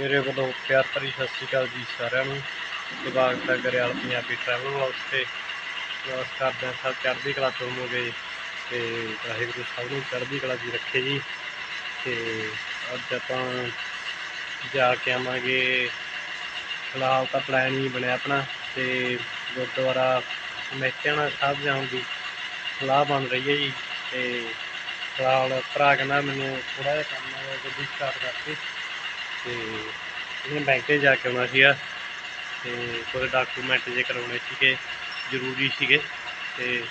ਮੇਰੇ ਵੱਲੋਂ ਪਿਆਰ ਭਰੀ ਸਤਿ ਸ਼੍ਰੀ ਅਕਾਲ ਜੀ ਸਾਰਿਆਂ ਨੂੰ। ਸਵਾਗਤ ਹੈ ਗਰੇਵਾਲ ਪੰਜਾਬੀ ਟਰੈਵਲ ਵਲੌਗ ਤੇ ਆਸ ਕਰਦੇ ਹਾਂ ਸਭ, ਚੜ੍ਹਦੀ ਕਲਾ ਤੋਂ ਹੋਵੋਗੇ ਤੇ ਵਾਹਿਗੁਰੂ ਸਭ ਨੂੰ ਚੜ੍ਹਦੀ ਕਲਾ ਜੀ ਰੱਖੇ ਜੀ। ਤੇ ਅੱਜ ਆਪਾਂ ਜਾ ਕੇ ਆਵਾਂਗੇ। ਫਿਲਹਾਲ ਤਾਂ ਪਲਾਨ ਹੀ ਬਣਿਆ ਆਪਣਾ ਤੇ ਗੁਰਦੁਆਰਾ ਮਹਿਤਿਆਣਾ ਸਾਹਿਬ ਜਾਣ ਦੀ ਸਲਾਹ ਬਣ ਰਹੀ ਹੈ ਜੀ। ਤੇ ਫਿਲਹਾਲ ਭਰਾ ਕਹਿੰਦਾ ਮੈਨੂੰ ਥੋੜਾ ਜਿਹਾ ਕੰਮ ਹੈ, ਗੱਡੀ ਸਟਾਰਟ ਕਰਕੇ। ਤੇ ਇਹਨੇ ਬੈਂਕ 'ਚ ਜਾ ਕੇ ਆਉਣਾ ਸੀਗਾ ਤੇ ਕੋਈ ਡਾਕੂਮੈਂਟ ਜੇ ਕਰਾਉਣੇ ਸੀਗੇ, ਜ਼ਰੂਰੀ ਸੀਗੇ ਤੇ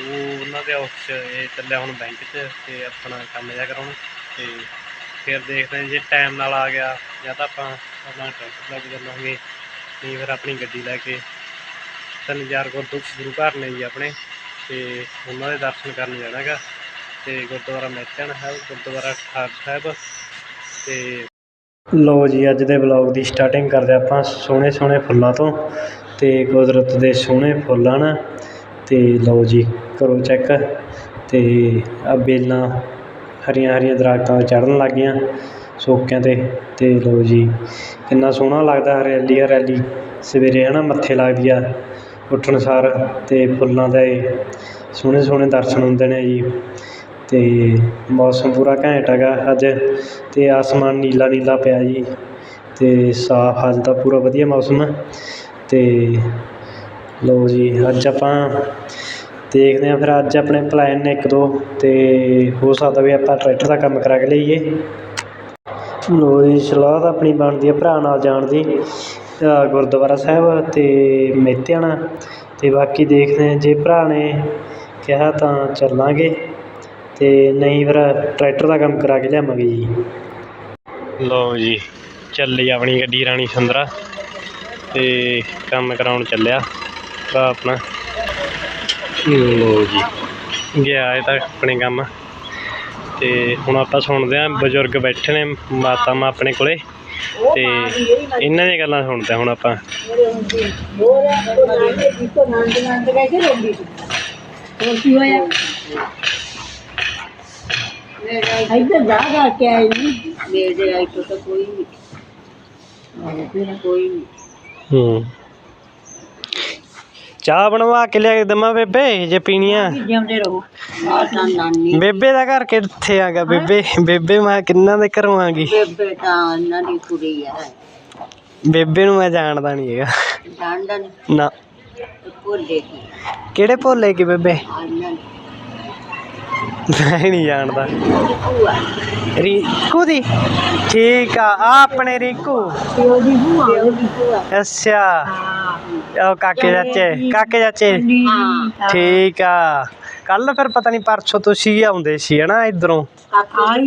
ਉਹ ਉਹਨਾਂ ਦੇ ਆਫਿਸ 'ਚ ਇਹ ਚੱਲਿਆ ਹੁਣ ਬੈਂਕ 'ਚ ਤੇ ਆਪਣਾ ਕੰਮ ਜਿਹਾ ਕਰਾਉਣ ਤੇ ਫਿਰ ਦੇਖਦੇ ਹਾਂ ਜੇ ਟਾਈਮ ਨਾਲ ਆ ਗਿਆ ਜਾਂ ਤਾਂ ਆਪਾਂ ਆਪਣਾ ਟਰੈਕਟਰ ਲੈ ਕੇ ਚੱਲਾਂਗੇ ਨਹੀਂ ਫਿਰ ਆਪਣੀ ਗੱਡੀ ਲੈ ਕੇ ਤਿੰਨ ਚਾਰ ਗੁਰਦੁ, ਗੁਰੂ ਘਰ ਨੇ ਜੀ ਆਪਣੇ ਤੇ ਉਹਨਾਂ ਦੇ ਦਰਸ਼ਨ ਕਰਨ ਜਾਣਾ ਗਾ ਤੇ ਗੁਰਦੁਆਰਾ ਮਹਿਤਨ ਸਾਹਿਬ, ਗੁਰਦੁਆਰਾ ਠਾਠ ਸਾਹਿਬ ਤੇ ਲਓ ਜੀ, ਅੱਜ ਦੇ ਵਲੌਗ ਦੀ ਸਟਾਰਟਿੰਗ ਕਰਦੇ ਆਪਾਂ ਸੋਹਣੇ ਸੋਹਣੇ ਫੁੱਲਾਂ ਤੋਂ ਅਤੇ ਕੁਦਰਤ ਦੇ ਸੋਹਣੇ ਫੁੱਲ ਹਨ ਅਤੇ ਲਓ ਜੀ, ਕਰੋ ਚੈੱਕ ਅਤੇ ਆ ਬੇਲਾਂ ਹਰੀਆਂ ਹਰੀਆਂ ਦਰਖਤਾਂ ਚੜ੍ਹਨ ਲੱਗ ਗਈਆਂ ਸੋਕਿਆਂ ਤੇ। ਅਤੇ ਲਓ ਜੀ, ਕਿੰਨਾ ਸੋਹਣਾ ਲੱਗਦਾ ਹਰਿਆਲੀ ਹਰਿਆਲੀ ਸਵੇਰੇ ਹੈ ਨਾ ਮੱਥੇ ਲੱਗਦੀ ਆ ਉੱਠਣ ਸਾਰ ਅਤੇ ਫੁੱਲਾਂ ਦੇ ਸੋਹਣੇ ਸੋਹਣੇ ਦਰਸ਼ਨ ਹੁੰਦੇ ਨੇ ਜੀ। ਅਤੇ ਮੌਸਮ ਪੂਰਾ ਘੈਂਟ ਹੈਗਾ ਅੱਜ ਅਤੇ ਆਸਮਾਨ ਨੀਲਾ ਨੀਲਾ ਪਿਆ ਜੀ ਅਤੇ ਸਾਫ਼ ਅੱਜ ਤਾਂ ਪੂਰਾ ਵਧੀਆ ਮੌਸਮ ਅਤੇ ਲਓ ਜੀ ਅੱਜ ਆਪਾਂ ਦੇਖਦੇ ਹਾਂ ਫਿਰ ਅੱਜ ਆਪਣੇ ਪਲੈਨ ਨੇ ਇੱਕ ਦੋ ਅਤੇ ਹੋ ਸਕਦਾ ਵੀ ਆਪਾਂ ਟਰੈਕਟਰ ਦਾ ਕੰਮ ਕਰਾ ਕੇ ਲਈਏ। ਲਓ ਜੀ ਸਲਾਹ ਤਾਂ ਆਪਣੀ ਬਣਦੀ ਹੈ ਭਰਾ ਨਾਲ ਜਾਣ ਦੀ ਗੁਰਦੁਆਰਾ ਸਾਹਿਬ ਤੇ ਮੇਤਿਆਣਾ ਅਤੇ ਬਾਕੀ ਦੇਖਦੇ ਹਾਂ ਜੇ ਭਰਾ ਨੇ ਕਿਹਾ ਤਾਂ ਚੱਲਾਂਗੇ। ਤੇ ਨਹੀਂ ਫਿਰ ਟਰੈਕਟਰ ਦਾ ਕੰਮ ਕਰਾ ਕੇ ਲਿਆਵਾਂਗੇ ਜੀ। ਲਓ ਜੀ ਚੱਲੀ ਆਪਣੀ ਗੱਡੀ ਰਾਣੀ ਸੁੰਦਰਾ ਤੇ ਕੰਮ ਕਰਾਉਣ ਚੱਲਿਆ ਭਰਾ ਆਪਣਾ। ਲਓ ਜੀ ਗਿਆ ਇਹ ਤਾਂ ਆਪਣੇ ਕੰਮ। ਤੇ ਹੁਣ ਆਪਾਂ ਸੁਣਦੇ ਆਂ ਬਜ਼ੁਰਗ ਬੈਠੇ ਨੇ ਮਾਤਾ ਮਾ ਆਪਣੇ ਕੋਲੇ ਤੇ ਇਹਨਾਂ ਦੀਆਂ ਗੱਲਾਂ ਸੁਣਦੇ ਹਾਂ ਹੁਣ ਆਪਾਂ। ਇੱਧਰ ਜਾ ਜਾ ਕੇ ਆਈ ਨਹੀਂ ਮੇਰੇ ਆਈ ਤੋਂ ਤਾਂ ਕੋਈ ਨਹੀਂ। ਆਹ ਫਿਰ ਕੋਈ ਨਹੀਂ। ਹੂੰ। ਚਾਹ ਬਣਵਾ ਕੇ ਲਿਆ ਕੇ ਦਮਾ ਬੇਬੇ ਜੇ ਪੀਣੀ ਆ ਜਿਉਂਦੇ ਰਹੋ। ਆ ਤਾਂ ਨਾਨੀ ਬੇਬੇ ਦਾ ਘਰ ਕਿੱਥੇ ਆਗਾ ਬੇਬੇ? ਬੇਬੇ ਮੈਂ ਕਿੰਨਾ ਦੇ ਘਰੋਂ ਆ ਗਈ। ਬੇਬੇ ਤਾਂ ਇਹਨਾਂ ਦੀ ਕੁੜੀ ਆ। ਬੇਬੇ ਨੂੰ ਮੈਂ ਜਾਣਦਾ ਨਹੀਂ ਹੈਗਾ। ਜਾਣਦਾ ਨੀ, ਨਾ। ਭੁੱਲੇ ਕੀ ਕਿਹੜੇ ਭੋਲੇ ਕੀ ਬੇਬੇ? ਮੈਂ ਨਹੀਂ ਜਾਣਦਾ। ਰੀਕੂ ਦੀ? ਠੀਕ ਆ ਆ ਆਪਣੇ ਰੀਕੂ। ਪਿਓ ਦੀ ਭੂਆ ਉਹਦੀ ਭੂਆ ਅੱਛਾ ਉਹ ਕਾਕੇ ਚਾਚੇ। ਕਾਕੇ ਚਾਚੇ ਹਾਂ। ਠੀਕ ਆ। ਕੱਲ ਫਿਰ ਪਤਾ ਨਹੀਂ ਪਰਸੋਂ ਤੁਸੀਂ ਆਉਂਦੇ ਸੀ ਹਨਾ ਇਧਰੋਂ?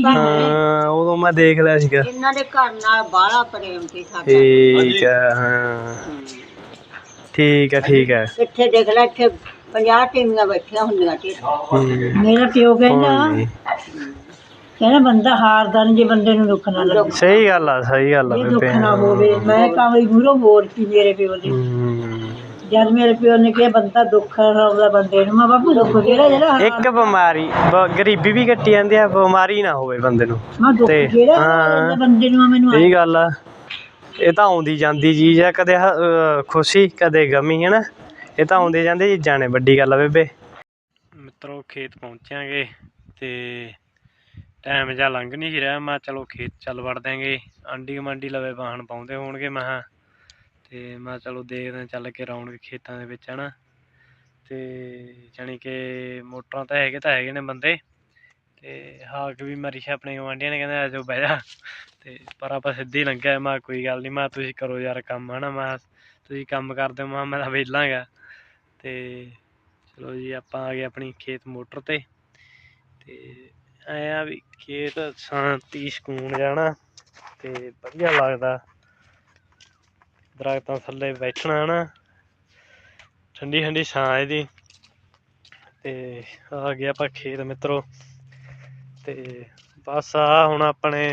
ਹਾਂ ਉਦੋਂ ਮੈਂ ਦੇਖ ਲਿਆ ਸੀਗਾ। ਇਹਨਾਂ ਦੇ ਘਰ ਨਾਲ ਬਾਹਲਾ ਪ੍ਰੇਮ ਸੀ ਸਾਡਾ। ਠੀਕ ਆ ਹਾਂ। ਠੀਕ ਆ ਠੀਕ ਆ। ਇੱਥੇ ਦੇਖ ਲੈ ਇੱਥੇ 50 ਟੀਮੀਆਂ ਬੈਠੀਆਂ ਹੁੰਦੀਆਂ ਸੀ। ਮੇਰਾ ਪਿਓ ਨੀ। ਕਹਿੰਦਾ ਬੰਦਾ ਹਾਰਦਾ ਨਹੀਂ ਜੇ ਬੰਦੇ ਨੂੰ ਦੁੱਖ ਨਾ ਲੱਗੇ ਸਹੀ ਗੱਲ ਆ ਸਹੀ ਗੱਲ ਆ ਇਹ ਦੁੱਖ ਬੇਬੇ ਨਾ ਹੋਵੇ ਮੈਂ ਕਾਮਲੀ ਮੂਰੋਂ ਬੋਲ ਕੀ ਮੇਰੇ ਪਿਓ ਦੀ ਹੂੰ। ਜਦ ਮੇਰੇ ਪਿਓ ਨੇ ਕਿਹਾ ਬੰਦਾ ਦੁੱਖ ਆਉਂਦਾ ਬੰਦੇ ਨੂੰ ਮੈਂ ਬਾਪੂ ਦੁੱਖ ਜਿਹੜਾ ਜਿਹੜਾ ਇੱਕ ਬਿਮਾਰੀ ਬ- ਗਰੀਬੀ ਵੀ ਕੱਟੀ ਜਾਂਦੀ ਆ ਬਿਮਾਰੀ ਨਾ ਹੋਵੇ ਬੰਦੇ ਨੂੰ ਮੈਂ ਦੁੱਖ ਤੇ, ਜਿਹੜਾ ਹਾਂ। ਆਉਂਦਾ ਬੰਦੇ ਨੂੰ ਮੈਨੂੰ ਸਹੀ ਗੱਲ ਆ ਇਹ ਤਾਂ ਆਉਂਦੀ ਜਾਂਦੀ ਚੀਜ਼ ਆ ਕਦੇ ਹ- ਅਹ ਖੁਸ਼ੀ ਕਦੇ ਗਮੀ ਹੈ ਨਾ ਇਹ ਤਾਂ ਆਉਂਦੇ ਜਾਂਦੇ ਚੀਜ਼ਾਂ ਨੇ, ਵੱਡੀ ਗੱਲ ਆ ਬੇਬੇ। ਮਿੱਤਰੋ, ਖੇਤ ਪਹੁੰਚਾਂਗੇ ਤੇ ਟਾਈਮ ਜਾਂ ਲੰਘ ਨਹੀਂ ਸੀ ਰਿਹਾ। ਮੈਂ ਕਿਹਾ ਚਲੋ ਖੇਤ ਚੱਲ ਵੜ ਦਿਆਂਗੇ। ਆਂਢੀ ਗੁਆਂਢੀ ਲਵੇ ਵਾਹਣ ਪਾਉਂਦੇ ਹੋਣਗੇ, ਮੈਂ ਕਿਹਾ। ਤੇ ਮੈਂ ਕਿਹਾ ਚਲੋ ਦੇਖਦੇ ਹਾਂ, ਚੱਲ ਕੇ ਰੌਣਕ ਖੇਤਾਂ ਦੇ ਵਿੱਚ, ਹਨਾ। ਤੇ ਜਾਣੀ ਕਿ ਮੋਟਰਾਂ ਤਾਂ ਹੈਗੇ ਤਾਂ ਹੈਗੇ ਨੇ ਬੰਦੇ। ਤੇ ਹਾਕ ਵੀ ਮਾਰੀ ਆਪਣੇ ਗੁਆਂਢੀਆਂ ਨੇ, ਕਹਿੰਦੇ ਆ ਬਹਿ ਜਾ। ਤੇ ਪਰ ਆਪਾਂ ਸਿੱਧੇ ਲੰਘਿਆ। ਮੈਂ ਕਿਹਾ ਕੋਈ ਗੱਲ ਨਹੀਂ ਮੈਂ ਕਿਹਾ ਤੁਸੀਂ ਕਰੋ ਯਾਰ ਕੰਮ, ਹਨਾ। ਮੈਂ ਤੁਸੀਂ ਕੰਮ ਕਰਦੇ ਹੋ ਮੈਂ ਕਿਹਾ ਮੈਂ ਤਾਂ ਵਿਹਲਾ ਗਾ ਤੇ ਚਲੋ ਜੀ, ਆਪਾਂ ਆ ਗਏ ਆਪਣੀ ਖੇਤ ਮੋਟਰ ਤੇ ਤੇ ਐਂ ਵੀ ਖੇਤ ਸ਼ਾਂਤੀ ਸਕੂਨ ਜਾਣਾ ਤੇ ਵਧੀਆ ਲੱਗਦਾ। ਦਰਖਤਾਂ ਥੱਲੇ ਬੈਠਣਾ ਹਨਾ ਠੰਡੀ ਠੰਡੀ ਛਾਂ ਇਹਦੀ। ਤੇ ਆ ਗਏ ਆਪਾਂ ਖੇਤ ਮਿੱਤਰੋ ਤੇ ਬਸ ਆ ਹੁਣ ਆਪਣੇ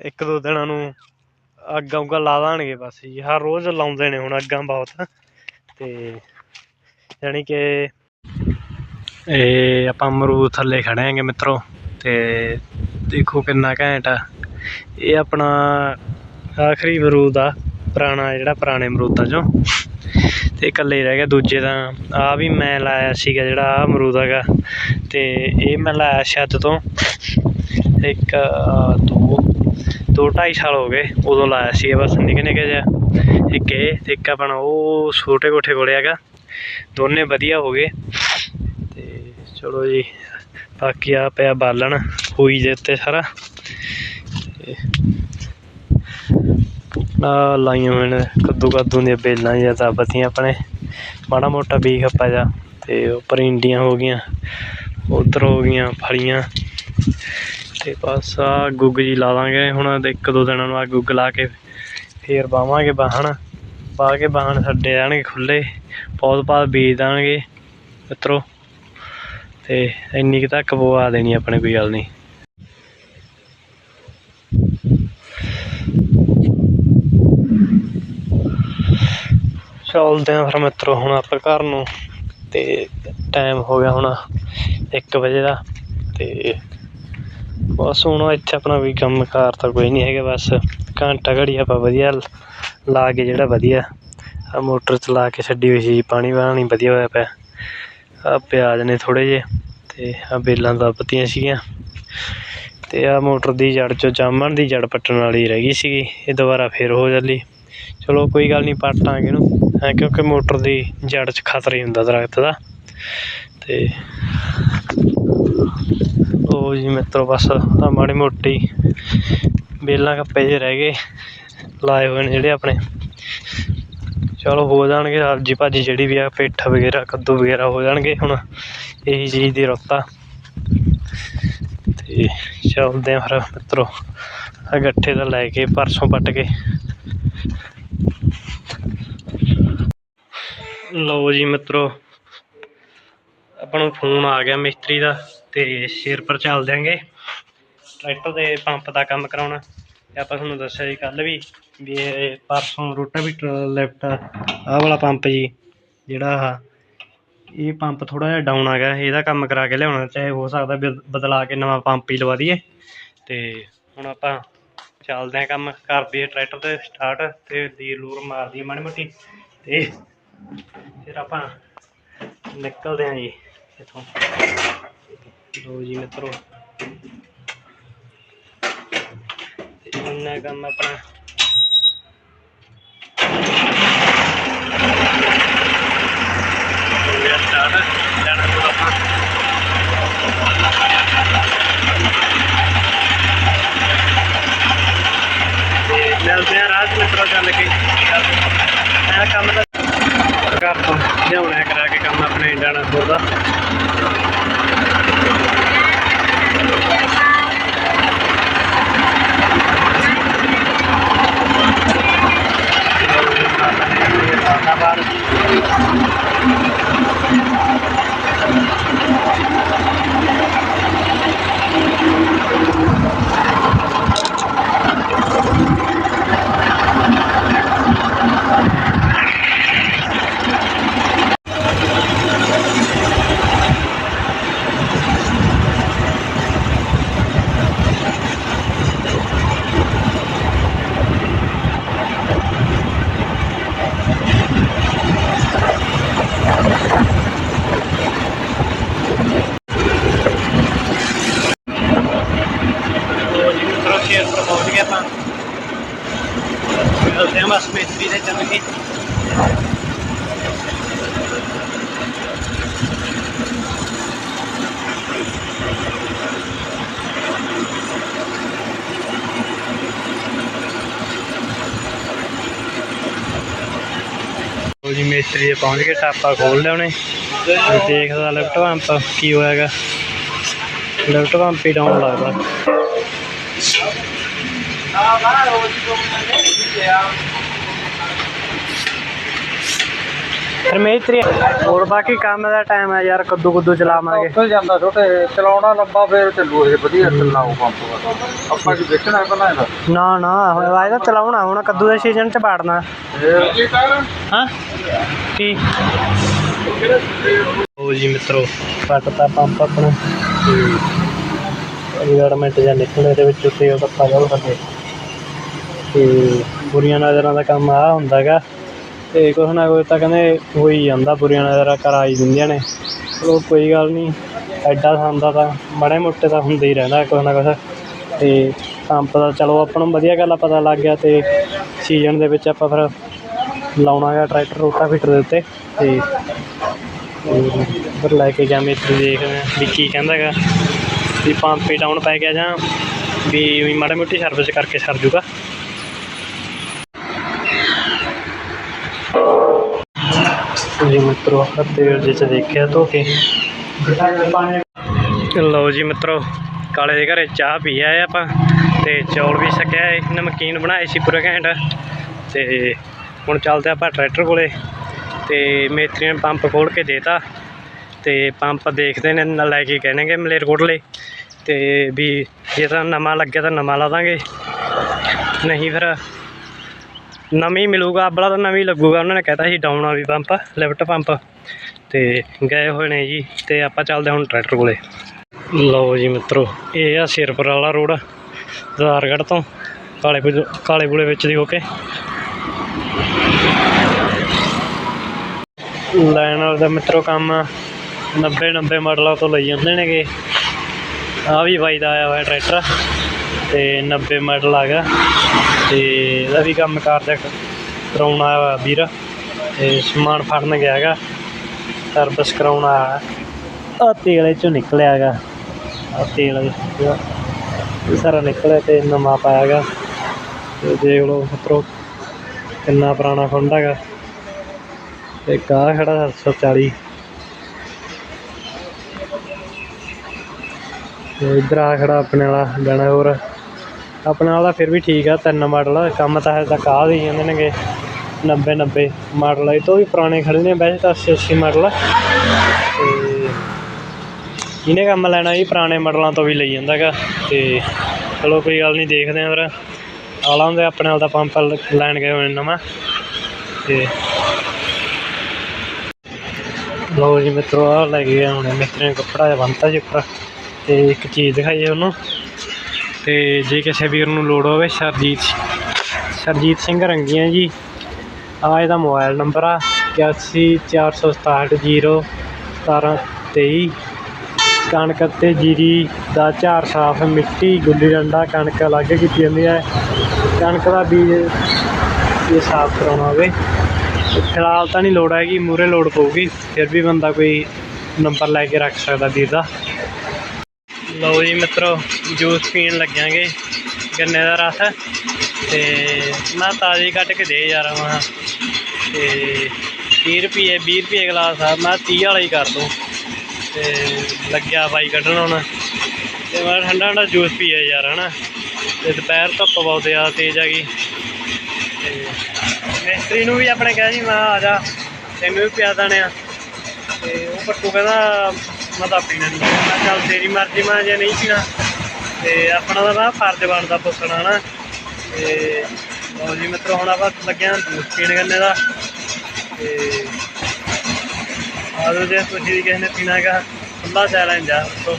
ਇੱਕ ਦੋ ਦਿਨਾਂ ਨੂੰ ਅੱਗਾਂ ਉੱਗਾਂ ਲਾ ਦੇਣਗੇ ਬਸ ਜੀ। ਹਰ ਰੋਜ਼ ਲਾਉਂਦੇ ਨੇ ਹੁਣ ਅੱਗਾਂ ਬਹੁਤ ਤੇ ਯਾਨੀ ਕਿ ਇਹ ਆਪਾਂ ਅਮਰੂਦ ਥੱਲੇ ਖੜ੍ਹੇ ਹੈਗੇ ਮਿੱਤਰੋ ਅਤੇ ਦੇਖੋ ਕਿੰਨਾ ਘੈਂਟ ਆ। ਇਹ ਆਪਣਾ ਆਖਰੀ ਅਮਰੂਦ ਆ, ਪੁਰਾਣਾ ਜਿਹੜਾ ਪੁਰਾਣੇ ਅਮਰੂਦਾਂ ਚੋਂ। ਅਤੇ ਇਕੱਲੇ ਰਹਿ ਗਿਆ, ਦੂਜੇ ਤਾਂ ਆਹ ਵੀ ਮੈਂ ਲਾਇਆ ਸੀਗਾ ਜਿਹੜਾ ਆਹ ਅਮਰੂਦ ਹੈਗਾ। ਅਤੇ ਇਹ ਮੈਂ ਲਾਇਆ ਛੱਤ ਤੋਂ ਇੱਕ ਦੋ ਦੋ ਢਾਈ ਸਾਲ ਹੋ ਗਏ ਉਦੋਂ ਲਾਇਆ ਸੀ ਬਸ ਨਿੱਕੇ ਨਿੱਕੇ ਜਿਹਾ। ਇੱਕ ਇਹ ਅਤੇ ਇੱਕ ਆਪਣਾ ਉਹ ਛੋਟੇ ਕੋਠੇ ਕੋਲੇ ਹੈਗਾ। ਦੋਨੇ ਵਧੀਆ ਹੋ ਗਏ। ਤੇ ਚਲੋ ਜੀ, ਬਾਕੀ ਆ ਪਿਆ ਬਾਲਣ, ਹੋਈ ਦੇ ਉੱਤੇ ਸਾਰਾ। ਆ ਲਾਈਆਂ ਹੋਏ ਕੱਦੂ ਕੱਦੂ ਦੀਆਂ ਬੇਲਾਂ ਜਾਂ ਤਾਂ ਬੱਤੀਆਂ ਆਪਣੇ। ਮਾੜਾ ਮੋਟਾ ਬੀਜ ਖੱਪਾ ਜਾ, ਤੇ ਉੱਪਰ ਇੰਡੀਆਂ ਹੋ ਗਈਆਂ, ਉੱਧਰ ਹੋ ਗਈਆਂ ਫਲੀਆਂ। ਤੇ ਬਸ ਆ ਗੁੱਗ ਜੀ ਲਾ ਲਾਂਗੇ, ਹੁਣ ਇੱਕ ਦੋ ਦਿਨਾਂ ਨੂੰ ਆ ਗੁੱਗ ਲਾ ਕੇ ਫੇਰ ਬਾਵਾਂਗੇ ਬਾਹਣ। ਪਾ ਕੇ ਬਾਹਣ ਛੱਡੇ ਜਾਣਗੇ ਖੁੱਲੇ ਪੌਦ ਪਾਦ ਬੀਜ ਦਾਂਗੇ ਮਿੱਤਰੋ। ਤੇ ਇੰਨੀ ਕੁ ਤੱਕ ਪਵਾ ਦੇਣੀ ਆਪਣੇ ਕੋਈ ਗੱਲ ਨਹੀਂ। ਚੱਲਦੇ ਆ ਫਿਰ ਮਿੱਤਰੋ ਹੁਣ ਆਪਾਂ ਘਰ ਨੂੰ, ਤੇ ਟਾਈਮ ਹੋ ਗਿਆ ਹੁਣ 1 ਵਜੇ ਦਾ, ਤੇ ਬਸ ਹੁਣ ਇੱਥੇ ਆਪਣਾ ਕੋਈ ਕੰਮ ਕਾਰ ਤਾਂ ਕੋਈ ਨਹੀਂ ਹੈਗਾ, ਬਸ ਘੰਟਾ ਘੜੀ ਆਪਾਂ ਵਧੀਆ ਲਾ ਕੇ ਜਿਹੜਾ ਵਧੀਆ ਆ ਮੋਟਰ ਚਲਾ ਕੇ ਛੱਡੀ ਹੋਈ ਸੀ, ਪਾਣੀ ਵਾਣੀ ਵਧੀਆ ਹੋਇਆ ਪਿਆ। ਆ ਪਿਆਜ਼ ਨੇ ਥੋੜ੍ਹੇ ਜਿਹੇ ਅਤੇ ਆ ਬੇਲਾਂ ਦੱਬਤੀਆਂ ਸੀਗੀਆਂ। ਅਤੇ ਆ ਮੋਟਰ ਦੀ ਜੜ ਚੋਂ ਜਾਮਣ ਦੀ ਜੜ ਪੱਟਣ ਵਾਲੀ ਰਹਿ ਗਈ ਸੀਗੀ, ਇਹ ਦੁਬਾਰਾ ਫਿਰ ਹੋ ਚੱਲੀ। ਚਲੋ ਕੋਈ ਗੱਲ ਨਹੀਂ ਪੱਟਾਂਗੇ ਇਹਨੂੰ, ਐਂ ਕਿਉਂਕਿ ਮੋਟਰ ਦੀ ਜੜ 'ਚ ਖਤਰਾ ਹੀ ਹੁੰਦਾ ਦਰਖਤ ਦਾ। ਅਤੇ ਉਹ ਜੀ ਮਿੱਤਰੋ ਬਸ ਆ ਮਾੜੀ ਮੋਟੀ ਬੇਲਾਂ ਕੱਪੇ ਜਿਹੇ ਰਹਿ ਗਏ। ਲਾਏ ਹੋਏ ਨੇ ਜਿਹੜੇ ਆਪਣੇ। ਚਲੋ ਹੋ ਜਾਣਗੇ, ਸਬਜ਼ੀ ਭਾਜੀ ਜਿਹੜੀ ਵੀ ਆ, ਪੇਠਾ ਵਗੈਰਾ, ਕੱਦੂ ਵਗੈਰਾ ਹੋ ਜਾਣਗੇ ਹੁਣ, ਇਹੀ ਚੀਜ਼ ਦੀ ਰੁੱਤ ਆ। ਤੇ ਚੱਲਦੇ ਆ ਫਿਰ ਮਿੱਤਰੋ ਆ ਗੱਠੇ ਦਾ ਲੈ ਕੇ ਪਰਸੋਂ ਪੱਟ ਕੇ। ਲਓ ਜੀ ਮਿੱਤਰੋ, ਆਪਾਂ ਨੂੰ ਫੋਨ ਆ ਗਿਆ ਮਿਸਤਰੀ ਦਾ, ਤੇ ਸ਼ੇਰ ਪਰ ਚੱਲ ਦਿਆਂਗੇ। ਟਰੈਕਟਰ ਦੇ ਪੰਪ ਦਾ ਕੰਮ ਕਰਾਉਣਾ। ਤੇ ਆਪਾਂ ਤੁਹਾਨੂੰ ਦੱਸਿਆ ਜੀ ਕੱਲ ਵੀ ਵੀ ਇਹ ਪਰਸੋਂ ਰੋਟਾਵੀਟਰ ਲਿਫਟ, ਆਹ ਵਾਲਾ ਪੰਪ ਜੀ, ਜਿਹੜਾ ਆਹ, ਇਹ ਪੰਪ ਥੋੜਾ ਜਿਹਾ ਡਾਊਨ ਆ ਗਿਆ, ਇਹਦਾ ਕੰਮ ਕਰਾ ਕੇ ਲਿਆਉਣਾ, ਚਾਹੇ ਹੋ ਸਕਦਾ ਵੀ ਬਦਲਾ ਕੇ ਨਵਾਂ ਪੰਪ ਹੀ ਲਵਾ ਦਈਏ। ਤੇ ਹੁਣ ਆਪਾਂ ਚੱਲਦੇ ਹਾਂ ਕੰਮ ਕਰਦੇ ਦਈਏ ਟਰੈਕਟਰ ਤੇ ਸਟਾਰਟ ਤੇ ਲੀਰ ਲੂਰ ਮਾਰਦੀ ਮਾੜੀ ਮੋਟੀ, ਤੇ ਫਿਰ ਆਪਾਂ ਨਿਕਲਦੇ ਹਾਂ ਜੀ ਇੱਥੋਂ। ਲੋ ਜੀ ਮਿੱਤਰੋ ਇੰਨਾ ਕੰਮ ਆਪਣਾ। ਹੋ ਗਿਆ ਮਿਲਦੇ ਆ ਰਾਤ ਮਿੱਤਰੋ ਚੱਲ ਕੇ। ਇਹ ਕੰਮ ਦਾ ਘਰ ਲਿਆਉਣਾ ਕਰਾ ਕੇ ਕੰਮ ਆਪਣੇ ਜਾਣਾ ਹੋਦਾ ਲੋ ਜੀ ਮਿੱਤਰੋ ਸ਼ੇਰ ਪਰ ਪਹੁੰਚ ਗਏ ਆਪਾਂ ਮਿਲਦੇ ਹਾਂ ਬਸ ਮਿਸਤਰੀ ਦੇ ਚੱਲ ਕੇ ਲੋ ਜੀ, ਮਿਸਤਰੀ ਦੇ ਪਹੁੰਚ ਕੇ ਟਾਪਾ ਖੋਲ ਲਿਆ ਉਹਨੇ। ਦੇਖਦਾ ਲੈਫਟ ਪੰਪ ਕੀ ਹੋਇਆਗਾ। ਲਿਫਟ ਪੰਪ ਹੀ ਡਾਊਨ ਲੱਗਦਾ। ਮੇਤਰੀ ਹੋਰ ਬਾਕੀ ਕੰਮ ਦਾ ਟਾਈਮ ਹੈ ਯਾਰ ਕੱਦੂ ਕੁੱਦੂ ਚਲਾਵਾਂਗੇ। ਉੱਥੇ ਜਾਂਦਾ ਛੋਟੇ ਚਲਾਉਣਾ ਲੰਬਾ ਫੇਰ ਚੱਲੂ ਇਹ ਵਧੀਆ ਚੱਲਣਾ ਉਹ ਪੰਪ ਆਪਾਂ ਕੀ ਵੇਚਣਾ ਪਹਿਲਾਂ ਇਹਦਾ? ਨਾ ਨਾ ਹੁਣ ਵਾਇਦਾ ਚਲਾਉਣਾ ਹੁਣ ਕੱਦੂ ਦੇ ਸੀਜ਼ਨ ਚ ਪਾੜਨਾ ਇਹ ਹਾਂ? ਕੀ? ਉਹ ਜੀ ਮਿੱਤਰੋ ਪੱਟਤਾ ਪੰਪ ਆਪਣਾ। ਰਿਗਾਰਡਮੈਂਟ ਜਾਂ ਨਿਕਲਣੇ ਦੇ ਵਿੱਚ ਤੇਲ ਦੱਪਾ ਜਾਓ ਥੱਲੇ ਤੇ ਬੁਰੀਆਂ ਨਜ਼ਰਾਂ ਦਾ ਕੰਮ ਆ ਹੁੰਦਾ ਗਾ ਤੇ ਕੁਛ ਨਾ ਕੁਛ ਤਾਂ ਕਹਿੰਦੇ ਹੋਈ ਜਾਂਦਾ, ਬੁਰੀਆਂ ਨਜ਼ਰਾਂ ਕਰਾ ਹੀ ਦਿੰਦੀਆਂ ਨੇ। ਚਲੋ ਕੋਈ ਗੱਲ ਨਹੀਂ ਐਡਾ ਸੰਦਾ ਤਾਂ, ਮਾੜੇ ਮੋਟੇ ਤਾਂ ਹੁੰਦੇ ਹੀ ਰਹਿੰਦਾ ਕੁਛ ਨਾ ਕੁਛ। ਤੇ ਪੰਪ ਦਾ ਚਲੋ ਆਪਾਂ ਨੂੰ ਵਧੀਆ ਗੱਲ ਆ ਪਤਾ ਲੱਗ ਗਿਆ ਤੇ ਸੀਜ਼ਨ ਦੇ ਵਿੱਚ ਆਪਾਂ ਫਿਰ ਲਾਉਣਾ ਗਾ ਟਰੈਕਟਰ ਰੋਟਾਵੀਟਰ ਦੇ ਉੱਤੇ ਤੇ ਫਿਰ ਲੈ ਕੇ ਗਿਆ ਮੇਤਰੀ ਦੇਖਦੇ ਹਾਂ ਵੀ ਕੀ ਕਹਿੰਦਾ ਹੈਗਾ। ਵੀ ਪੰਪ ਹੀ ਡਾਊਨ ਪੈ ਗਿਆ ਜਾਂ ਵੀ ਵੀ ਮਾੜਾ ਮੋਟੀ ਸਰਵਿਸ ਕਰਕੇ ਸਰ ਜੂਗਾ। ਜੀ ਮਿੱਤਰੋ ਆਹ ਤੇਲ ਦੇਖਿਆ ਧੋ ਕੇ ਲਓ ਜੀ ਮਿੱਤਰੋ, ਕਾਲੇ ਦੇ ਘਰੇ ਚਾਹ ਪੀ ਆਏ ਆਪਾਂ ਤੇ ਚੌਲ ਵੀ ਸਕਿਆ ਏ, ਨਮਕੀਨ ਬਣਾਏ ਸੀ ਪੂਰੇ ਘੈਂਟ ਤੇ ਹੁਣ ਚੱਲਦੇ ਆਪਾਂ ਟਰੈਕਟਰ ਕੋਲੇ ਤੇ ਮੇਤਰੀ ਨੇ ਪੰਪ ਖੋਲ ਕੇ ਦੇਤਾ ਤੇ ਪੰਪ ਦੇਖਦੇ ਨੇ ਨਾ ਲੈ ਕੇ ਕਹਿਣਗੇ ਮਲੇਰਕੋਟਲੇ ਤੇ ਵੀ ਜੇ ਤਾਂ ਨਵਾਂ ਲੱਗਿਆ ਤਾਂ ਨਵਾਂ ਲਾ ਦਾਂਗੇ, ਨਹੀਂ ਫਿਰ ਨਵੀਂ ਮਿਲੂਗਾ, ਅਬਲਾ ਤਾਂ ਨਵੀਂ ਲੱਗੂਗਾ। ਉਹਨਾਂ ਨੇ ਕਹਿਤਾ ਸੀ ਡਾਊਨ ਆ ਵੀ ਪੰਪ ਲਿਫਟ ਪੰਪ ਤੇ ਗਏ ਹੋਏ ਨੇ ਜੀ, ਤੇ ਆਪਾਂ ਚੱਲਦੇ ਹੁਣ ਟਰੈਕਟਰ ਕੋਲੇ। ਲਓ ਜੀ ਮਿੱਤਰੋ, ਇਹ ਆ ਸਿਰਪੁਰ ਵਾਲਾ ਰੋਡ ਆਧਾਰਗੜ੍ਹ ਤੋਂ, ਕਾਲੇ ਕਾਲੇ ਬੁਲੇ ਵਿੱਚ ਦੀ ਹੋ ਕੇ। ਲੈਣ ਵਾਲੇ ਦਾ ਮਿੱਤਰੋ ਕੰਮ 90 90 ਮਾਡਲਾਂ ਤੋਂ ਲਈ ਜਾਂਦੇ ਨੇਗੇ। ਆ ਵੀ ਬਾਈ ਦਾ ਆਇਆ ਹੋਇਆ ਟਰੈਕਟਰ, ਤੇ 90 ਮਾਡਲ ਆ ਗਿਆ। ਤੇ ਇਹਦਾ ਵੀ ਕੰਮ ਕਾਰ ਕਰਾਉਣ ਆਇਆ ਹੋਇਆ ਵੀਰ ਤੇ ਸਮਾਨ ਫੜਨ ਗਿਆ ਹੈਗਾ। ਸਰਵਿਸ ਕਰਾਉਣ ਆਇਆ ਆ ਤੇਲ ਚੋਂ ਨਿਕਲਿਆ ਹੈਗਾ। ਆ ਤੇਲ ਸਾਰਾ ਨਿਕਲਿਆ ਤੇ ਨਵਾਂ ਪਾਇਆ ਹੈਗਾ। ਤੇ ਦੇਖ ਲਓ ਮਿੱਤਰੋ, ਕਿੰਨਾ ਪੁਰਾਣਾ ਖੁੰਡ ਹੈਗਾ। ਤੇ ਕਾ ਖੜਾ 740 ਤੇ ਇਧਰ ਆ ਖੜਾ ਆਪਣੇ ਵਾਲਾ ਗਾਣਾ ਹੋਰ। ਆਪਣੇ ਵਾਲਾ ਫਿਰ ਵੀ ਠੀਕ ਆ, ਤਿੰਨ ਮਾਡਲ ਕੰਮ ਤਾਂ ਹੈ ਤਾਂ ਕਾਹ ਦੇ ਜਾਂਦੇ ਨੇਗੇ। 90 90 ਮਾਡਲ ਇਹ ਤੋਂ ਵੀ ਪੁਰਾਣੇ ਖੜੇ ਨੇ, ਵੈਸੇ ਤਾਂ 80 80 ਮਾਡਲ ਤੇ ਜਿਹਨੇ ਕੰਮ ਲੈਣਾ ਜੀ ਪੁਰਾਣੇ ਮਾਡਲਾਂ ਤੋਂ ਵੀ ਲਈ ਜਾਂਦਾਗਾ ਤੇ ਚਲੋ ਕੋਈ ਗੱਲ ਨਹੀਂ, ਦੇਖਦੇ ਆਂ ਫਿਰ। ਆਲਾ ਹੁੰਦੇ, ਆਪਣੇ ਵਾਲ ਦਾ ਪੰਪ ਲੈਣ ਗਏ ਹੋਏ ਨਵਾਂ। ਤੇ ਲਓ ਜੀ ਮਿੱਤਰੋ ਆ ਲੈ ਕੇ ਹੁਣ ਮਿੱਤਰ ਕੱਪੜਾ ਬੰਨਤਾ ਜੀ ਉੱਪਰ। ਤੇ ਇੱਕ ਚੀਜ਼ ਦਿਖਾਈ ਉਹਨੂੰ। ਤੇ ਜੇ ਕਿਸੇ ਵੀਰ ਨੂੰ ਲੋੜ ਹੋਵੇ, ਸਰਜੀਤ ਸਰਜੀਤ ਸਿੰਘ ਰੰਗੀਆਂ ਜੀ। ਆ ਇਹਦਾ ਮੋਬਾਈਲ ਨੰਬਰ ਆ 8146601723 ਕਣਕ ਅਤੇ ਜੀਰੀ ਦਾ ਝਾਰ ਸਾਫ਼, ਮਿੱਟੀ, ਗੁੱਲੀ ਡੰਡਾ ਕਣਕ ਅਲੱਗ ਕੀਤੀ ਜਾਂਦੀ ਹੈ। ਕਣਕ ਦਾ ਬੀਜ ਇਹ ਸਾਫ਼ ਕਰਾਉਣਾ ਹੋਵੇ, ਫਿਲਹਾਲ ਤਾਂ ਨਹੀਂ ਲੋੜ ਹੈਗੀ ਮੂਰੇ ਲੋੜ ਪਊਗੀ, ਫਿਰ ਵੀ ਬੰਦਾ ਕੋਈ ਨੰਬਰ ਲੈ ਕੇ ਰੱਖ ਸਕਦਾ ਵੀਰ ਦਾ। ਲਓ ਜੀ ਮਿੱਤਰੋ ਜੂਸ ਪੀਣ ਲੱਗਾਂਗੇ, ਗੰਨੇ ਦਾ ਰਸ ਤੇ ਮੈਂ ਤਾਜ਼ੀ ਕੱਢ ਕੇ ਦੇ ਯਾਰ ਮੈਂ ਤੇ 30 ਰੁਪਏ 20 ਰੁਪਏ ਗਲਾਸ ਆ, ਮੈਂ 30 ਵਾਲਾ ਹੀ ਕਰ ਦੂੰ। ਤੇ ਲੱਗਿਆ ਬਾਈ ਕੱਢਣ ਹੁਣ। ਤੇ ਮੈਂ ਠੰਡਾ ਠੰਡਾ ਜੂਸ ਪੀਆ ਯਾਰ, ਹਨਾ। ਤੇ ਦੁਪਹਿਰ ਧੁੱਪ ਬਹੁਤ ਜ਼ਿਆਦਾ ਤੇਜ਼ ਆ ਗਈ। ਤੇ ਮਿਸਤਰੀ ਨੂੰ ਵੀ ਆਪਣੇ ਕਿਹਾ ਜੀ, ਮੈਂ ਆ ਜਾ। ਤੈਨੂੰ ਵੀ ਪਿਆ ਦੇਣੇ ਆ ਤੇ ਉਹ ਪੱਟੂ ਕਹਿੰਦਾ ਮੈਂ ਤਾਂ ਪੀਣਾ ਨਹੀਂ ਮੈਂ ਚੱਲ ਤੇਰੀ ਮਰਜ਼ੀ, ਮੈਂ ਜੇ ਨਹੀਂ ਪੀਣਾ, ਤੇ ਆਪਣਾ ਤਾਂ ਨਾ ਫਰਜ਼ ਬਣਦਾ ਪੁੱਛਣਾ ਨਾ। ਤੇ ਲਓ ਜੀ ਮਿੱਤਰੋ, ਹੁਣ ਆਪਾਂ ਲੱਗੇ ਜੂਸ ਪੀਣ ਗੰਨੇ ਦਾ। ਤੇ ਆਦੋ ਜੇ ਤੁਸੀਂ ਵੀ ਕਿਸੇ ਨੇ ਪੀਣਾ ਖੁੱਲਾ ਚੈਲੰਜ ਆ ਦੱਸੋ।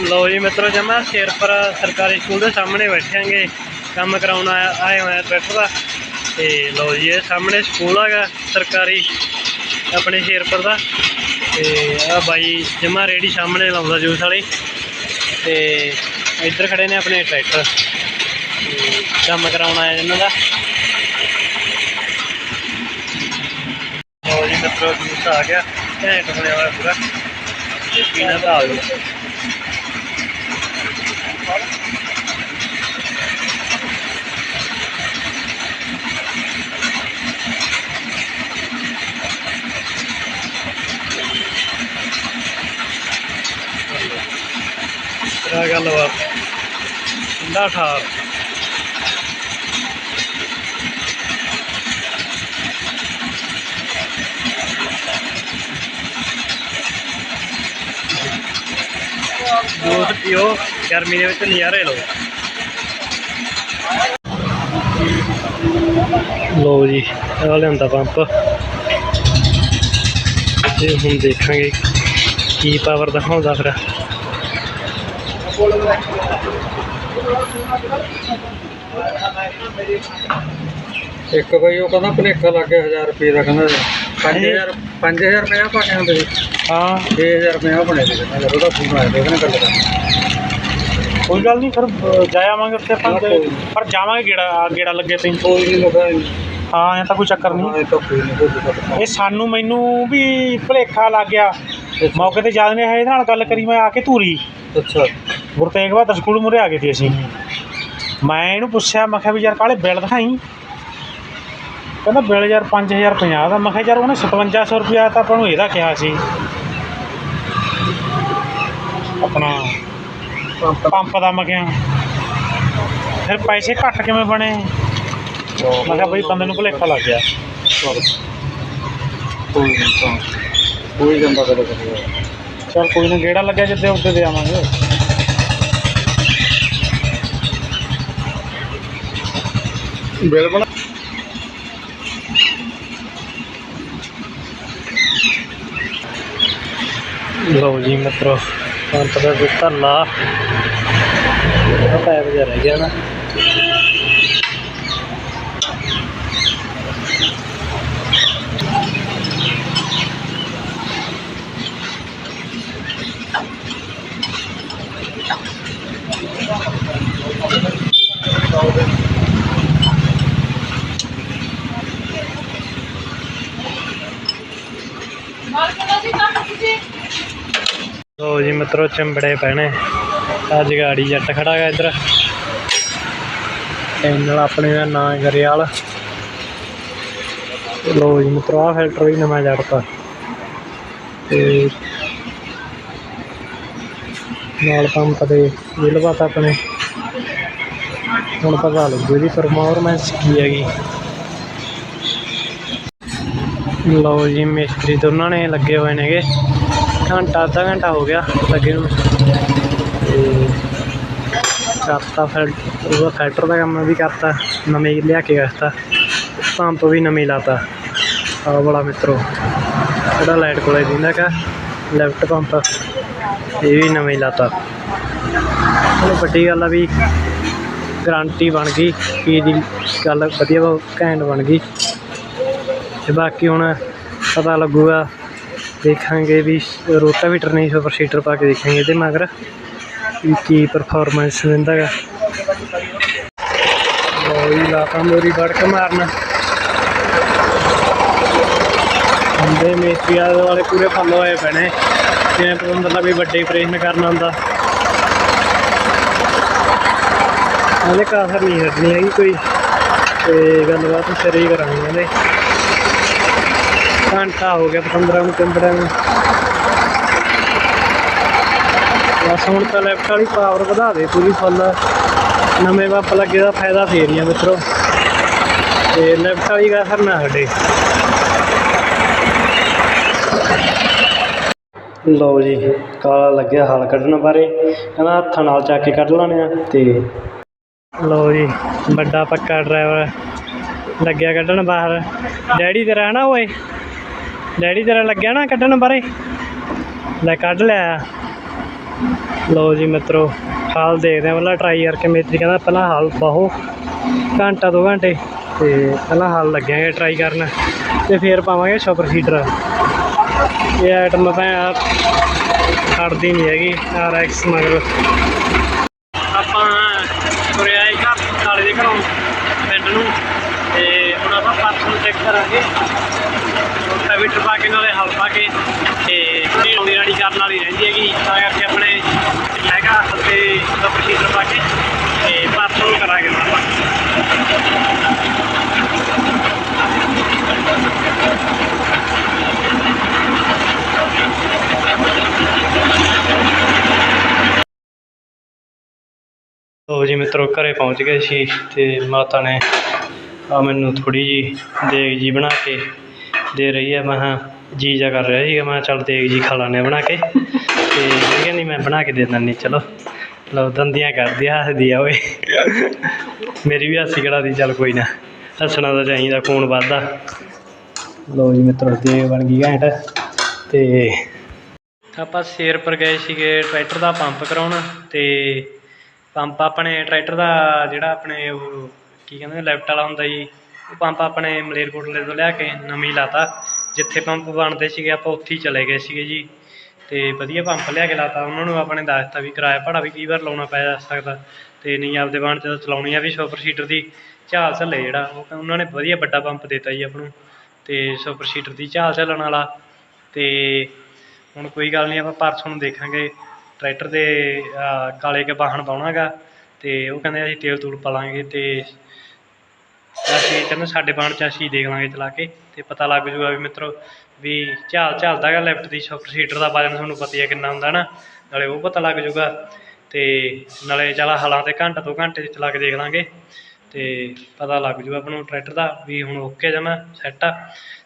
ਲਓ ਜੀ ਮਿੱਤਰੋ, ਜਮਾ ਸ਼ੇਰਪੁਰ ਸਰਕਾਰੀ ਸਕੂਲ ਦੇ ਸਾਹਮਣੇ ਬੈਠਾਂਗੇ। ਕੰਮ ਕਰਾਉਣ ਆਏ ਹੋਏ ਆ ਟਰੈਕਟਰ ਦਾ। ਤੇ ਲਓ ਜੀ, ਇਹ ਸਾਹਮਣੇ ਸਕੂਲ ਹੈਗਾ ਸਰਕਾਰੀ, ਆਪਣੇ ਸ਼ੇਰਪੁਰ ਦਾ। ਤੇ ਆ ਬਾਈ ਜਮਾ ਰੇੜੀ ਸਾਹਮਣੇ ਲਾਉਂਦਾ ਜੂਸ ਵਾਲੀ। ਤੇ ਇੱਧਰ ਖੜੇ ਨੇ ਆਪਣੇ ਟਰੈਕਟਰ। ਕੰਮ ਕਰਾਉਣ ਆਇਆ ਇਹਨਾਂ ਦਾ। ਜੀ ਮਿੱਤਰੋ, ਜੂਸ ਆ ਗਿਆ। ਘੈਂਟ ਬਣਿਆ ਹੋਇਆ ਪੂਰਾ। ਤੇ ਪੀਣਾ ਤਾਂ ਆ ਗਿਆ। ਤੇਰਾ ਗੱਲਬਾਤ ਠੰਡਾ ਠਾਰ ਜੂਸ ਪੀਓ, ਗਰਮੀ ਦੇ ਵਿੱਚ ਨਜ਼ਾਰੇ ਲਓ। ਲਓ ਜੀ ਆ ਲਿਆਂਦਾ ਪੰਪ। ਤੇ ਹੁਣ ਦੇਖਾਂਗੇ ਕੀ ਪਾਵਰ ਦਿਖਾਉਂਦਾ ਫਿਰ। ਇੱਕ ਬਈ ਉਹ ਕਹਿੰਦਾ ਭਲੇਖਾ ਲੱਗ ਗਿਆ 1000 ਰੁਪਏ ਦਾ ਕਹਿੰਦਾ 5000 5000 ਰੁਪਏ ਆ ਪਾਣੇ ਹੁੰਦੇ ਹਾਂ। 6000 ਰੁਪਏ ਆ ਬਣੇ ਸੀ ਕਹਿੰਦਾ ਉਹਦਾ ਫੋਨ ਆਇਆ ਉਹਨੇ ਗੱਲ ਕਰਨੀ। ਕੋਈ ਗੱਲ ਨਹੀਂ ਫਿਰ ਜਾ ਆਵਾਂਗੇ ਉੱਥੇ ਆਪਾਂ ਪਰ ਜਾਵਾਂਗੇ ਗੇੜਾ ਗੇੜਾ ਲੱਗੇ ਤੇ ਕੋਈ ਨਹੀਂ ਲੱਗਾ ਹਾਂ ਇਹ ਤਾਂ ਕੋਈ ਚੱਕਰ ਨਹੀਂ। ਇਹ ਤਾਂ ਕੋਈ ਨਹੀਂ ਕੋਈ ਗੱਲ ਇਹ ਸਾਨੂੰ ਮੈਨੂੰ ਵੀ ਭੁਲੇਖਾ ਲੱਗ ਗਿਆ। ਮੌਕੇ ਤੇ ਨਹੀਂ ਹੈ ਇਹਦੇ ਨਾਲ ਗੱਲ ਕਰੀ ਮੈਂ ਆ ਕੇ ਧੂਰੀ। ਅੱਛਾ। ਗੁਰੂ ਤੇਗ ਬਹਾਦਰ ਸਕੂਲ ਮੁਰੇ ਆ ਗਏ ਸੀ ਅਸੀਂ। ਮੈਂ ਇਹਨੂੰ ਪੁੱਛਿਆ, ਮੈਂ ਕਿਹਾ ਵੀ ਯਾਰ ਕਾਲੇ ਬਿੱਲ ਦਿਖਾਈ? ਕਹਿੰਦਾ ਬਿੱਲ ਯਾਰ 5050 ਦਾ। ਮੈਂ ਕਿਹਾ ਯਾਰ ਉਹਨੇ 5700 ਰੁਪਇਆ ਤਾਂ ਆਪਾਂ ਨੂੰ ਇਹਦਾ ਕਿਹਾ ਸੀ। ਆਪਣਾ ਪੰਪ ਦਾ। ਮੈਂ ਕਿਹਾ। ਫਿਰ ਪੈਸੇ ਘੱਟ ਕਿਵੇਂ ਬਣੇ? ਮੈਂ ਕਿਹਾ ਬਈ ਬੰਦੇ ਨੂੰ ਭੁਲੇਖਾ ਲੱਗ ਗਿਆ। ਕੋਈ ਨਹੀਂ ਕੋਈ ਜਾਂਦਾ ਗੱਲ ਕਰੀ ਚਲ ਕੋਈ ਨਾ ਗੇੜਾ ਲੱਗਿਆ ਜਿੱਦੇ ਉੱਤੇ ਦੇ ਆਵਾਂਗੇ। ਬਿੱਲ ਬਣਾ ਲਓ ਜੀ ਮਿੱਤਰੋ ਪੰਪ ਦਾ ਦਿੱਤਾ ਲਾ ਇਹਦਾ ਪੈਪ ਜਿਹਾ ਰਹਿ ਗਿਆ ਨਾ ਲਓ ਜੀ ਮਿੱਤਰੋ, ਚੰਬੜੇ ਪੈਣੇ। ਅੱਜ ਗਾੜੀ ਜੱਟ ਖੜਾ ਹੈਗਾ ਇੱਧਰ। ਚੈਨਲ ਆਪਣੇ ਦਾ ਨਾਂ ਗਰੇਵਾਲ ਲਓ ਜੀ ਮਿੱਤਰੋ, ਆਹ ਫਿਲਟਰ ਵੀ ਨਵਾਂ ਜੜਤਾ ਤੇ ਨਾਲ ਪੰਪ ਦੇ ਬਿੱਲ ਆਪਣੇ। ਹੁਣ ਪਤਾ ਲੱਗੂ ਇਹਦੀ ਪਰਫਾਰਮੈਂਸ ਕੀ ਹੈਗੀ। ਲਓ ਜੀ, ਮਿਸਤਰੀ ਦੋਨਾਂ ਨੇ ਲੱਗੇ ਹੋਏ ਨੇਗੇ। ਘੰਟਾ ਅੱਧਾ ਘੰਟਾ ਹੋ ਗਿਆ ਲੱਗੇ ਨੂੰ। ਤੇ ਕਰਤਾ ਫਿਰ ਉਹਦਾ ਫਿਲਟਰ ਦਾ ਕੰਮ ਵੀ ਕਰਤਾ ਨਵੇਂ ਲਿਆ ਕੇ ਕਰਤਾ ਪੰਪ ਵੀ ਨਵੇਂ ਲਾਤਾ ਆਹ ਬੜਾ ਮਿੱਤਰੋ। ਜਿਹੜਾ ਲਾਈਟ ਕੋਲੇ ਦਿੰਦਾ ਕਾ ਲੈਫਟ ਪੰਪ ਇਹ ਵੀ ਨਵੇਂ ਹੀ ਲਾਤਾ। ਚਲੋ ਵੱਡੀ ਗੱਲ ਆ ਵੀ ਗਾਰੰਟੀ ਬਣ ਗਈ ਕੀ ਦੀ ਗੱਲ ਵਧੀਆ ਵਾ, ਘੈਂਟ ਬਣ ਗਈ। ਤੇ ਬਾਕੀ ਹੁਣ ਪਤਾ ਲੱਗੂਗਾ ਦੇਖਾਂਗੇ ਵੀ ਰੋਟਾਵੀਟਰ ਨਹੀਂ, ਸੁਪਰ ਸੀਟਰ ਪਾ ਕੇ ਦੇਖਾਂਗੇ ਇਹਦੇ ਮਗਰ, ਵੀ ਕੀ ਪਰਫਾਰਮੈਂਸ ਦਿੰਦਾ ਹੈਗਾ ਲਓ ਲਾਤਾ ਮੋਰੀ ਵੜਕ ਮਾਰਨ। ਹੁੰਦੇ ਮੇਸਤਰੀਆਂ ਵਾਲੇ ਪੂਰੇ ਫੁੱਲ ਹੋਏ ਪੈਣੇ ਜਿਵੇਂ ਪਤਾ ਹੁੰਦਾ ਵੀ ਵੱਡੇ ਪ੍ਰੇਸ਼ਨ ਕਰਨਾ ਹੁੰਦਾ। ਉਹਦੇ ਕਾਸਰ ਨਹੀਂ ਹਟਣੀ ਹੈਗੀ ਕੋਈ। ਤੇ ਗੱਲਬਾਤ ਸਿਰੇ ਹੀ ਕਰਾਂਗੇ ਇਹਦੇ। ਘੰਟਾ ਹੋ ਗਿਆ ਪਤੰਦਰਾਂ ਨੂੰ ਚੰਬੜਿਆਂ ਨੂੰ। ਬਸ ਹੁਣ ਤਾਂ ਲੈਫਟ ਵਾਲੀ ਪਾਵਰ ਵਧਾ ਦੇ, ਪੂਰੀ ਫੁੱਲ ਨਵੇਂ ਪੰਪ ਲੱਗੇ ਦਾ ਫਾਇਦਾ ਫੇਰ ਹੀ ਆ ਮਿੱਤਰੋ। ਤੇ ਲੈਫਟ ਵਾਲੀ ਦਾ ਅਸਰ ਨਾ ਹਟੇ। ਲਓ ਜੀ, ਕਾਲਾ ਲੱਗਿਆ ਹਲ ਕੱਢਣ ਬਾਰੇ। ਕਹਿੰਦਾ ਹੱਥਾਂ ਨਾਲ ਚੱਕ ਕੇ ਕੱਢ ਲਾਣੇ ਆ ਤੇ ਲਓ ਜੀ, ਵੱਡਾ ਪੱਕਾ ਡਰਾਈਵਰ ਲੱਗਿਆ ਕੱਢਣ ਬਾਹਰ। ਡੈਡੀ ਤੇਰਾ ਨਾ ਓਏ? ਡੈਡੀ ਤੇਰਾ ਲੱਗਿਆ ਨਾ ਕੱਢਣ ਬਾਰੇ? ਲੈ ਕੱਢ ਲਿਆ ਲਓ ਜੀ ਮਿੱਤਰੋ, ਹਾਲ ਦੇਖਦੇ ਆ ਪਹਿਲਾਂ ਟਰਾਈ ਕਰਕੇ ਮੇਤਰੀ ਕਹਿੰਦਾ ਪਹਿਲਾਂ ਹਾਲ ਬਾਹੋ ਘੰਟਾ ਦੋ ਘੰਟੇ। ਤੇ ਪਹਿਲਾਂ ਹਾਲ ਲੱਗਿਆਂਗੇ ਟਰਾਈ ਕਰਨ। ਤੇ ਫੇਰ ਪਾਵਾਂਗੇ ਸੁਪਰ ਸੀਡਰ ਇਹ ਆਈਟਮ ਤਾਂ ਖੜਦੀ ਨਹੀਂ ਹੈਗੀ ਆਰ ਐਕਸ ਮਗਰ। ਆਪਾਂ ਤੁਰਿਆ ਹੀ ਘਰ ਸਾਲੇ ਦੇ ਘਰੋਂ ਪਿੰਡ ਨੂੰ। ਤੇ ਹੁਣ ਆਪਾਂ ਪਰਸ ਨੂੰ ਚੈੱਕ ਕਰਾਂਗੇ। ਰੋਟਾਵੀਟਰ ਪਾ ਕੇ ਨਾਲੇ ਹਲ ਪਾ ਕੇ, ਤੇ ਆਉਂਦੀ ਰਾੜੀ ਕਰਨ ਵਾਲੀ ਰਹਿੰਦੀ ਹੈਗੀ। ਤਾਂ ਕਰਕੇ ਆਪਣੇ ਹੈਗਾ ਤੇ ਸੁਪਰ ਪਾ ਕੇ, ਤੇ ਪਰਸ ਕਰਾਂਗੇ ਆਪਾਂ। ਲੋ ਜੀ ਮਿੱਤਰੋ, ਘਰੇ ਪਹੁੰਚ ਗਏ ਸੀ ਤੇ ਮਾਤਾ ਨੇ ਆ ਮੈਨੂੰ ਥੋੜੀ ਜੀ ਦੇਗ ਜੀ ਬਣਾ ਕੇ ਦੇ ਰਹੀ ਹੈ। ਮੈਂ ਹਾਂ ਜੀ ਜਿਹਾ ਕਰ ਰਿਹਾ ਸੀਗਾ। ਮੈਂ ਕਿਹਾ, ਚੱਲ ਦੇਗ ਜੀ ਖਾ ਲਾਨੇ ਬਣਾ ਕੇ। ਤੇ ਇਹ ਕਹਿੰਦੀ ਮੈਂ ਬਣਾ ਕੇ ਦੇ ਦਿੰਦੀ ਚਲੋ, ਲਓ, ਦੰਦੀਆਂ ਕਰਦੀ ਆ ਹੱਸਦੀ ਆ ਓਏ। ਮੇਰੀ ਵੀ ਹਾਸੀ ਕਢਾ ਦੀ, ਚੱਲ ਕੋਈ ਨਾ। ਹੱਸਣਾ ਤਾਂ ਚਾਹੀਦਾ, ਖੂਨ ਵੱਧਦਾ। ਲਓ ਜੀ ਮਿੱਤਰੋ ਦੇਗ ਬਣ ਗਈ ਘੈਂਟ। ਤੇ ਆਪਾਂ ਆਪਾਂ ਸ਼ੇਰਪੁਰ ਗਏ ਸੀਗੇ ਟਰੈਕਟਰ ਦਾ ਪੰਪ ਕਰਾਉਣ। ਤੇ ਪੰਪ ਆਪਣੇ ਟਰੈਕਟਰ ਦਾ ਜਿਹੜਾ ਆਪਣੇ ਉਹ, ਕੀ ਕਹਿੰਦੇ ਲੈਫਟ ਵਾਲਾ ਹੁੰਦਾ ਜੀ। ਪੰਪ ਆਪਣੇ ਮਲੇਰਕੋਟਲੇ ਤੋਂ ਲਿਆ ਕੇ ਨਵੀਂ ਲਾਤਾ। ਜਿੱਥੇ ਪੰਪ ਬਣਦੇ ਸੀਗੇ ਆਪਾਂ ਉੱਥੇ ਹੀ ਚਲੇ ਗਏ ਸੀਗੇ ਜੀ। ਤੇ ਵਧੀਆ ਪੰਪ ਲਿਆ ਕੇ ਲਾਤਾ। ਉਹਨਾਂ ਨੂੰ ਆਪਣੇ ਦੱਸਤਾ ਵੀ ਕਿਰਾਇਆ ਭਾੜਾ ਵੀ ਕਈ ਵਾਰ ਲਾਉਣਾ ਪੈ ਜਾ ਸਕਦਾ। ਤੇ ਨਹੀਂ ਆਪਦੇ ਬਣ ਤੇ ਚਲਾਉਣੀ ਆ ਵੀ ਸੁਪਰ ਸੀਟਰ ਦੀ ਝਾਲ ਝੱਲੇ ਜਿਹੜਾ ਉਹ ਕਹਿੰਦੇ ਉਹਨਾਂ ਨੇ ਵਧੀਆ ਵੱਡਾ ਪੰਪ ਦਿੱਤਾ ਜੀ ਆਪਾਂ ਨੂੰ। ਤੇ ਸੁਪਰ ਸੀਟਰ ਦੀ ਝਾਲ ਝੱਲਣ ਵਾਲਾ। ਤੇ ਹੁਣ ਕੋਈ ਗੱਲ ਨਹੀਂ ਆਪਾਂ ਪਰਸੋਂ ਨੂੰ ਦੇਖਾਂਗੇ। ਟਰੈਕਟਰ ਦੇ ਅਹ, ਕਾਲੇ ਕੇ ਵਾਹਣ ਪਾਉਣਾਗਾ ਤੇ ਉਹ ਕਹਿੰਦੇ ਅਸੀਂ ਤੇਲ ਤੂਲ ਪਾ ਲਾਂਗੇ ਤੇ ਅਸੀਂ ਕਹਿੰਦੇ ਸਾਡੇ ਬਾਣ ਚ ਅਸੀਂ ਦੇਖ ਲਾਂਗੇ ਚਲਾ ਕੇ ਤੇ ਪਤਾ ਲੱਗ ਜੂਗਾ ਵੀ ਮਿੱਤਰੋ ਵੀ ਝਾਲ ਝਾਲਦਾ ਗਾ ਲੈਫਟ ਦੀ ਸੁਪਰ ਸੀਟਰ ਦਾ ਵਜਨ ਤੁਹਾਨੂੰ ਪਤਾ ਹੀ ਹੈ ਕਿੰਨਾ ਹੁੰਦਾ ਨਾ, ਨਾਲੇ ਉਹ ਪਤਾ ਲੱਗ ਜੂਗਾ ਤੇ ਨਾਲੇ ਚੱਲ ਹਲਾਂ ਤੇ ਘੰਟਾ ਦੋ ਘੰਟੇ 'ਚ ਚਲਾ ਕੇ ਦੇਖ ਲਾਂਗੇ ਤੇ ਪਤਾ ਲੱਗ ਜੂਗਾ ਆਪਾਂ ਨੂੰ ਟਰੈਕਟਰ ਦਾ ਵੀ ਹੁਣ ਓਕੇ ਜਮਾ ਸੈੱਟ ਆ।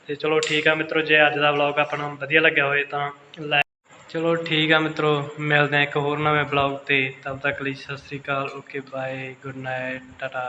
ਤੇ ਚਲੋ ਠੀਕ ਆ ਮਿੱਤਰੋ, ਜੇ ਅੱਜ ਦਾ ਵਲੌਗ ਆਪਣਾ ਵਧੀਆ ਲੱਗਿਆ ਹੋਵੇ ਤਾਂ ਲਾਈਕ ਚਲੋ ਠੀਕ ਆ ਮਿੱਤਰੋ, ਮਿਲਦੇ ਆ ਇੱਕ ਹੋਰ ਨਵੇਂ ਵਲੌਗ ਤੇ ਤਦ ਤੱਕ ਲਈ Sat Sri Akal okay bye good night tata